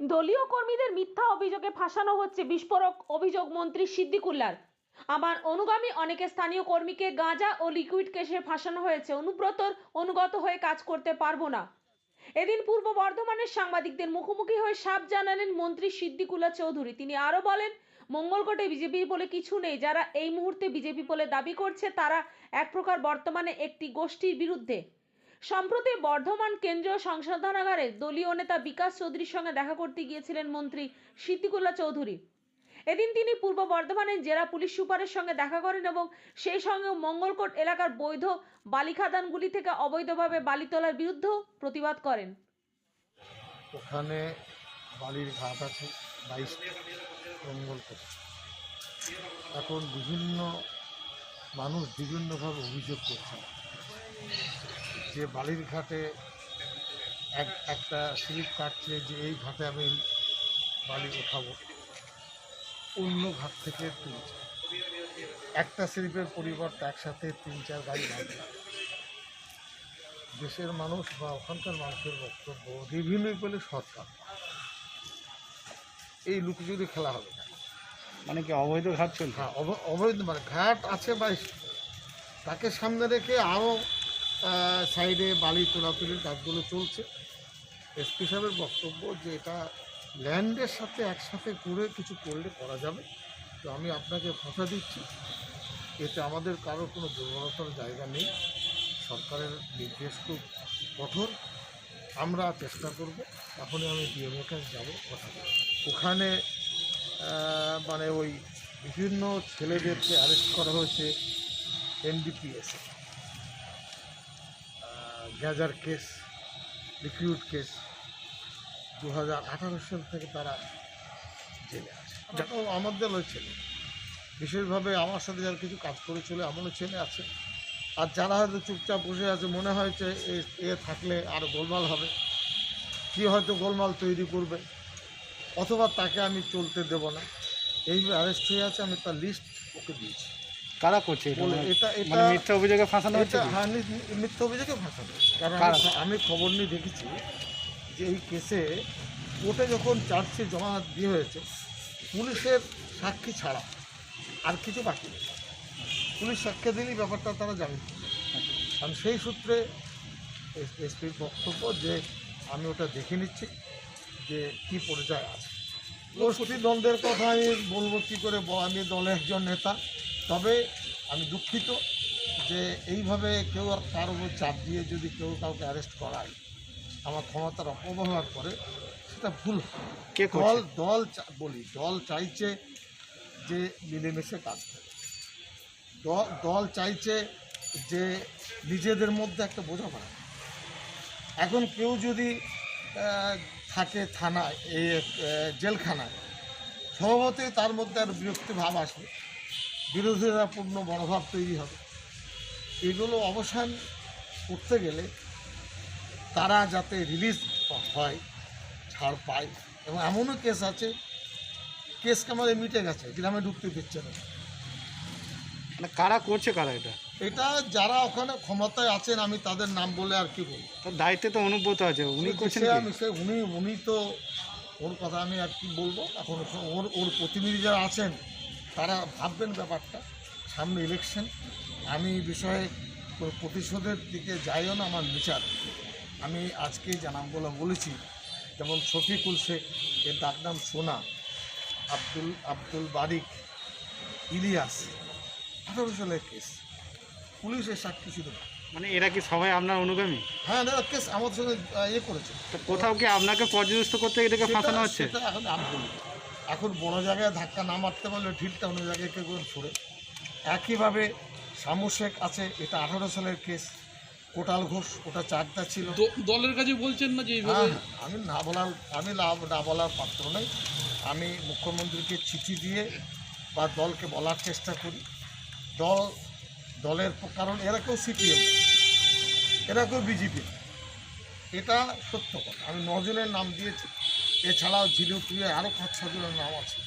দলীয় কর্মীদের মিথ্যা অভিযোগে ফাঁসানো হচ্ছে বিস্ফোরক অভিযোগ মন্ত্রী সিদ্দিকুল্লার। আমার অনুগামী অনেকে স্থানীয় কর্মীকে গাঁজা ও লিকুইড কেসে ফাঁসানো হয়েছে। অনুব্রতর অনুগত হয়ে কাজ করতে পারব না। এদিন পূর্ব বর্ধমানের সাংবাদিকদের মুখোমুখি হয়ে সাপ জানালেন মন্ত্রী সিদ্দিকুল্লা চৌধুরী। তিনি আরও বলেন, মঙ্গলকোটে বিজেপি বলে কিছু নেই। যারা এই মুহূর্তে বিজেপি বলে দাবি করছে, তারা এক প্রকার বর্তমানে একটি গোষ্ঠীর বিরুদ্ধে। সম্প্রতি বর্ধমান কেন্দ্রীয় সংশোধনাগারে দলীয় নেতা বিকাশ চৌধুরীর সঙ্গে দেখা করতে গিয়েছিলেন মন্ত্রী সিদ্দিকুল্লা চৌধুরী। এদিন তিনি পূর্ব বর্ধমানের জেলা পুলিশ সুপারের সঙ্গে দেখা করেন এবং সেই সঙ্গে মঙ্গলকোট এলাকার বৈধ বালিখাদানগুলি থেকে অবৈধভাবে বালি তোলার বিরুদ্ধেও প্রতিবাদ করেন। ওখানে বালির ঘাট আছে বাইশ মঙ্গল করে এখন বিভিন্ন মানুষ বিভিন্নভাবে অভিযোগ করছে যে বালির ঘাটে এক একটা স্লিপ কাটছে যে এই ঘাটে আমি বালি ওঠাবো অন্য ঘাট থেকে তুলছে একটা স্লিপের পরিবর্তে একসাথে তিন চার গাড়ি লাগবে দেশের মানুষ বা ওখানকার মানুষের বক্তব্য রেভিনিউ পেলে সরকার। এই লুকচুরি খেলা হবে না। মানে কি অবৈধ ঘাট চলছে? হ্যাঁ অব- অবৈধ মানে ঘাট আছে বা তাকে সামনে রেখে আরও সাইডে বালি তোলাতুলির কাজগুলো চলছে। এসপি সাহেবের বক্তব্য যে এটা ল্যান্ডের সাথে একসাথে করে কিছু করলে করা যাবে। তো আমি আপনাকে কথা দিচ্ছি, এতে আমাদের কারোর কোনো দুর্বলতার জায়গা নেই। সরকারের নির্দেশ খুব কঠোর। আমরা চেষ্টা করব এখনই আমি ডিএমও কাছে যাব, কথা। ওখানে মানে ওই বিভিন্ন ছেলেদেরকে অ্যারেস্ট করা হয়েছে, এনডিপিএস। গ্যাজার কেস রিক্রুট কেস দু হাজার আঠারো সাল থেকে তারা জেলে আছে। যারাও আমাদের ওই ছেলে। বিশেষভাবে আমার সাথে যারা কিছু কাজ করেছিল এমনও ছেলে আছে। আর যারা হয়তো চুপচাপ বসে আছে মনে হয়েছে এ- এ থাকলে আর গোলমাল হবে। কি হয়তো গোলমাল তৈরি করবে অথবা তাকে আমি চলতে দেব না। এই অ্যারেস্ট হয়ে আছে আমি তার লিস্ট ওকে দিয়েছি। কারা করছে এটা? মানে- এটা মানে মিথ্যা অভিযোগে ফাঁসানো হচ্ছে হ্যাঁ মিথ্যা অভিযোগে ফাঁসানো কারণ আমি- খবর নিয়ে দেখেছি যে এই কেসে কোর্টে যখন চার্জশিট জমা দিয়ে হয়েছে পুলিশের সাক্ষী ছাড়া আর কিছু বাকি নেই। পুলিশ সাক্ষী দিলেই ব্যাপারটা তারা জানে। কারণ সেই সূত্রে এসপির বক্তব্য যে আমি ওটা দেখে নিচ্ছি যে কি পর্যায়ে আছে। গোষ্ঠী দ্বন্দ্বের কথা আমি বলব কী করে আমি দলের একজন নেতা তবে আমি দুঃখিত যে এইভাবে কেউ আর কার উপর চাপ দিয়ে যদি কেউ কাউকে অ্যারেস্ট করায় আমার ক্ষমতার অপব্যবহার করে সেটা ভুল কে দল দল বলি দল চাইছে যে মিলেমিশে কাজ করে। দল চাইছে যে নিজেদের মধ্যে একটা বোঝাপড়া। এখন কেউ যদি থাকে থানায় এই জেলখানায় স্বভাবতই তার মধ্যে আর বিরক্তি ভাব আসবে। বিরোধিতাপূর্ণ মনোভাব তৈরি হবে। এগুলো অবসান করতে গেলে তারা যাতে রিলিজ হয় ছাড় পায় এবং এমনও কেস আছে কেস আমাদের মিটে গেছে গ্রামে ঢুকতে দিচ্ছে না। মানে কারা করছে কারা এটা? এটা যারা ওখানে ক্ষমতায় আছেন আমি তাদের নাম বলে আর কি বলব। তার দায়িত্বে তো অনুব্রত আছে উনি করছেন আমি সে উনি উনি তো ওর কথা আমি আর কি বলব এখন ওর ওর প্রতিনিধি যারা আছেন তারা ভাববেন ব্যাপারটা সামনে ইলেকশন আমি এই বিষয়ে প্রতিশোধের দিকে যাইও না আমার বিচার। আমি আজকে যে নামগুলো বলেছি যেমন শফিকুল শেখ এর ডাকনাম সোনা আব্দুল আব্দুল বারিক ইলিয়াস আঠারো সালের কেস পুলিশের সাক্ষী না। মানে এরা কি সবাই আপনার অনুগামী? হ্যাঁ দাদা কেস আমাদের সঙ্গে ইয়ে করেছে। তো কোথাও কি আপনাকে পর্যদস্ত করতে এটাকে ফাঁসানো হচ্ছে? এখন আমি। এখন বড় জায়গায় ধাক্কা না মারতে পারলে ঢিলটা অন্য জায়গায় কেউ ছুড়ে? একইভাবে শামু শেখ আছে এটা আঠারো সালের কেস। কোটাল ঘোষ ওটা চারটা ছিল। দলের কাছে বলছেন না যে আমি না বলার আমি না বলার পাত্র নই। আমি মুখ্যমন্ত্রীকে চিঠি দিয়ে বা দলকে বলার চেষ্টা করি। দল দলের কারণ এরা কেউ সিপিএম এরা কেউ বিজেপি এটা সত্য কথা। আমি নজনের নাম দিয়েছি। এছাড়াও ঝিলুপুরে আরও পাঁচ ছজনের নাম আছে।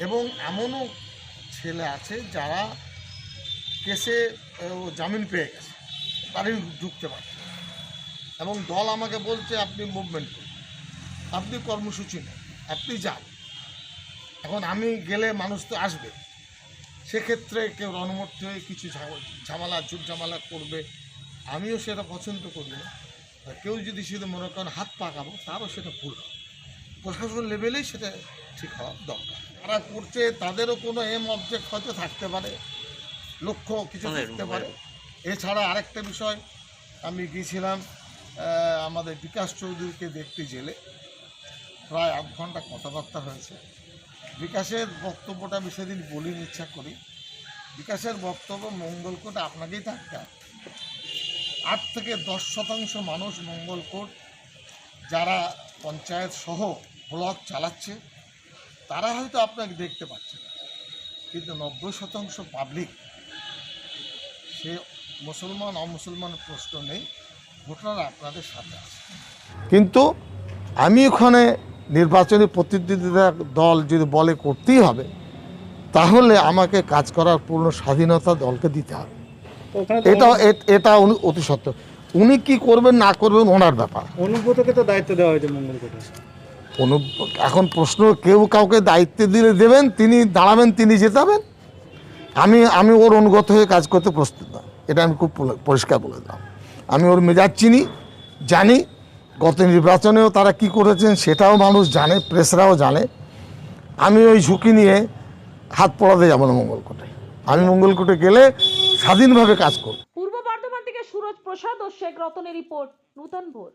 এবং এমনও ছেলে আছে যারা কেসে, ও জামিন পেয়ে গেছে। তারই ঢুকতে পারছে এবং দল আমাকে বলছে, আপনি মুভমেন্ট করুন। আপনি কর্মসূচি নেন। আপনি যান। এখন আমি গেলে মানুষ তো আসবে। সেক্ষেত্রে কেউ রণমূর্তি হয়ে কিছু ঝাম- ঝামেলা ঝুট ঝামেলা করবে। আমিও সেটা পছন্দ করি না। কেউ যদি শুধু মনে করেন হাত পাকাবো, তারও সেটা ভুল হবে। প্রশাসন লেভেলেই সেটা ঠিক হওয়া দরকার। যারা করছে তাদেরও কোনো এম অবজেক্ট হয়তো থাকতে পারে লক্ষ্য কিছু থাকতে পারে। এছাড়া আরেকটা বিষয় আমি গিয়েছিলাম আমাদের বিকাশ চৌধুরীকে দেখতে জেলে। প্রায় আধ ঘণ্টা কথাবার্তা হয়েছে। বিকাশের বক্তব্যটা আমি সেদিন বলির ইচ্ছা করি। বিকাশের বক্তব্য মঙ্গলকোট আপনাকেই থাকতে আট থেকে দশ শতাংশ মানুষ মঙ্গলকোট যারা পঞ্চায়েত সহ ব্লক চালাচ্ছে তারা হয়তো আপনাকে দেখতে পাচ্ছে না। কিন্তু নব্বই শতাংশ পাবলিক সে মুসলমান অমুসলমান প্রশ্ন নেই ভোটাররা আপনাদের সাথে আছে। কিন্তু আমি ওখানে নির্বাচনী প্রতিনিধিতা দল যদি বলে করতেই হবে তাহলে আমাকে কাজ করার পূর্ণ স্বাধীনতা দলকে দিতে হবে। এটা এটা উনি অতি সত্য। উনি কি করবেন না করবেন ওনার ব্যাপার। অনুব্রতকে তো দায়িত্ব দেওয়া হয়েছে মঙ্গলকোটে এখন প্রশ্ন, কেউ কাউকে দায়িত্ব দিলে দেবেন, তিনি দাঁড়াবেন, তিনি জেতাবেন? আমি আমি ওর অনুগত হয়ে কাজ করতে প্রস্তুত না। এটা আমি খুব পরিষ্কার বলে দিলাম। আমি ওর মেজাজ চিনি, জানি, গত নির্বাচনেও তারা কি করেছেন সেটাও মানুষ জানে, প্রেসরাও জানে। আমি ওই ঝুঁকি নিয়ে হাত পড়াতে যাব না মঙ্গলকোটে। আমি মঙ্গলকোটে গেলে স্বাধীনভাবে কাজ করব। পূর্ব বর্ধমান থেকে সুরজ প্রসাদ ও শেখ রতনের রিপোর্ট, নূতন ভোর